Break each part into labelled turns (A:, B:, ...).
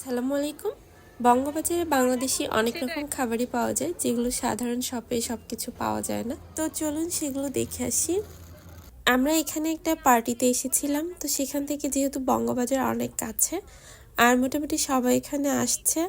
A: আসসালামু আলাইকুম বঙ্গবাজারে বাংলাদেশি অনেক রকম খাবারই পাওয়া যায়, যেগুলো সাধারণ শপে সব কিছু পাওয়া যায় না। তো চলুন সেগুলো দেখে আসি। আমরা এখানে একটা পার্টিতে এসেছিলাম, তো সেখান থেকে যেহেতু বঙ্গবাজার অনেক কাছে আর মোটামুটি সবাই এখানে আসছে।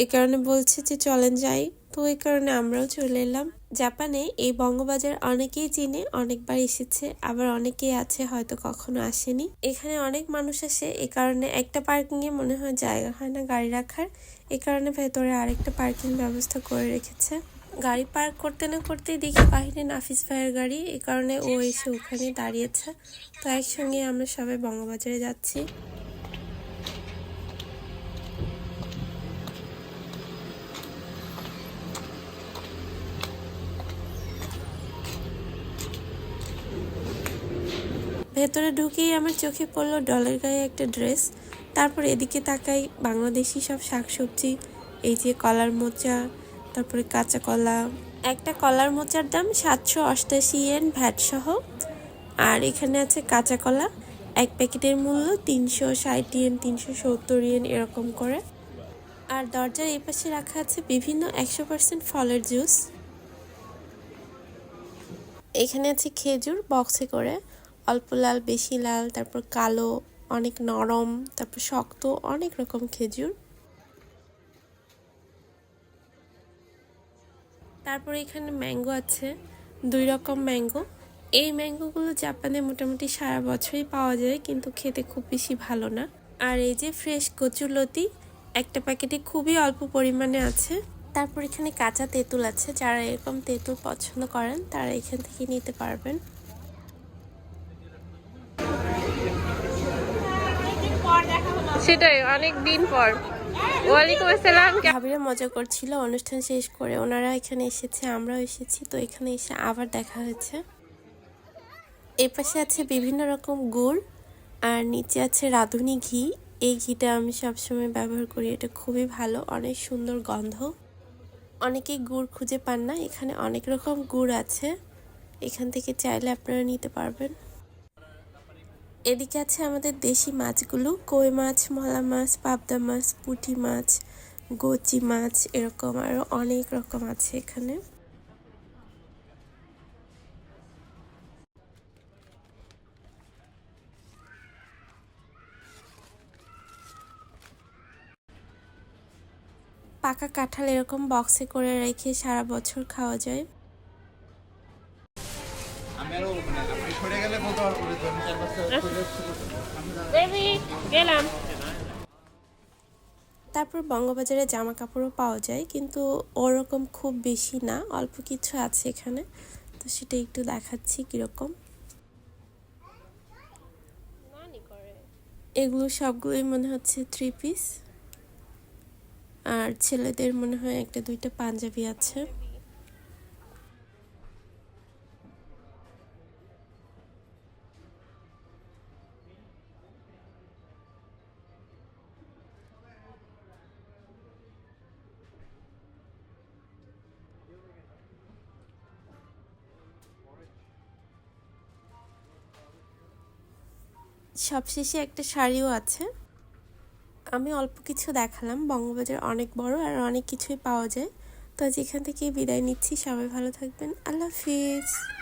A: এই কারণে বলছে যে, চলেন যাই। তো এই কারণে আমরাও চলে এলাম। জাপানে এই বঙ্গবাজার অনেকেই চিনে, অনেকবার এসেছে, আবার অনেকেই আছে হয়তো কখনো আসেনি। এখানে অনেক মানুষ আসে এই কারণে একটা পার্কিং এ মনে হয় জায়গা হয় না গাড়ি রাখার। এই কারণে ভেতরে আরেকটা পার্কিং ব্যবস্থা করে রেখেছে। গাড়ি পার্ক করতে না করতেই দেখি বাহিরে নাফিস ভাইয়ের গাড়ি এই কারণে ও এসে ওখানে দাঁড়িয়েছে। তো একসঙ্গে আমরা সবাই বঙ্গবাজারে যাচ্ছি। ভেতরে ঢুকেই আমার চোখে পড়ল ডলের গায়ে একটা ড্রেস। তারপর এদিকে তাকাই বাংলাদেশি সব শাকসবজি, এই যে কলার মোচা, তারপরে কাঁচা কলা। একটা কলার মোচার দাম সাতশো অষ্টাশি এন ভ্যাট সহ। আর এখানে আছে কাঁচা কলা, এক প্যাকেটের মূল্য তিনশো ষাট ইয়েন তিনশো সত্তর ইয়েন এরকম করে। আর দরজার এই পাশে রাখা আছে বিভিন্ন একশো পার্সেন্ট ফলের জুস। এখানে আছে খেজুর বক্সে করে। অল্প লাল, বেশি লাল, তারপর কালো, অনেক নরম, তারপর শক্ত, অনেক রকম খেজুর। তারপর এখানে ম্যাঙ্গো আছে, দুই রকম ম্যাঙ্গো। এই ম্যাঙ্গোগুলো জাপানে মোটামুটি সারা বছরই পাওয়া যায়, কিন্তু খেতে খুব বেশি ভালো না। আর এই যে ফ্রেশ কচুরলতি একটা প্যাকেটে খুবই অল্প পরিমাণে আছে। তারপর এখানে কাঁচা তেঁতুল আছে, যারা এরকম তেঁতুল পছন্দ করেন, তারা এখান থেকে নিতে পারবেন।
B: সেটাই, অনেক দিন পর। ওয়ালাইকুম আসসালাম
A: ভাবিরা মজা করছিল, অনুষ্ঠান শেষ করে ওনারা এখানে এসেছে, আমরাও এসেছি, তো এখানে এসে আবার দেখা হয়েছে। এই পাশে আছে বিভিন্ন রকম গুড়, আর নিচে আছে রাঁধুনি ঘি। এই ঘিটা আমি সবসময় ব্যবহার করি, এটা খুবই ভালো, অনেক সুন্দর গন্ধ। অনেকেই গুড় খুঁজে পান না, এখানে অনেক রকম গুড় আছে, এখান থেকে চাইলে আপনারা নিতে পারবেন। এদিকে আছে আমাদের দেশি মাছগুলো, কই মাছ, মলা মাছ, পাবদা মাছ, পুঁটি মাছ, গচি মাছ, এরকম আরও অনেক রকম আছে এখানে। পাকা কাঁঠাল এরকম বক্সে করে রেখে সারা বছর খাওয়া যায়
C: আমি আরও মানে আপনি সরে গেলে বলতে পারব যে আমি চার পাঁচটা চলে এসেছি
B: বেবি গেলাম
A: তারপর বঙ্গবাজারে জামা কাপড়ও পাওয়া যায় কিন্তু ওরকম খুব বেশি না অল্প কিছু আছে এখানে। তো সেটা একটু দেখাচ্ছি কীরকম। এগুলো সবগুলোই মনে হচ্ছে থ্রি পিস আর ছেলেদের মনে হয় একটা দুইটা পাঞ্জাবি আছে। সবশেষে একটা শাড়িও আছে। আমি অল্প কিছু দেখালাম, বঙ্গবাজার অনেক বড় আর অনেক কিছুই পাওয়া যায়। তো যেখান থেকে বিদায় নিচ্ছি, সবাই ভালো থাকবেন। আল্লাহ হাফিজ।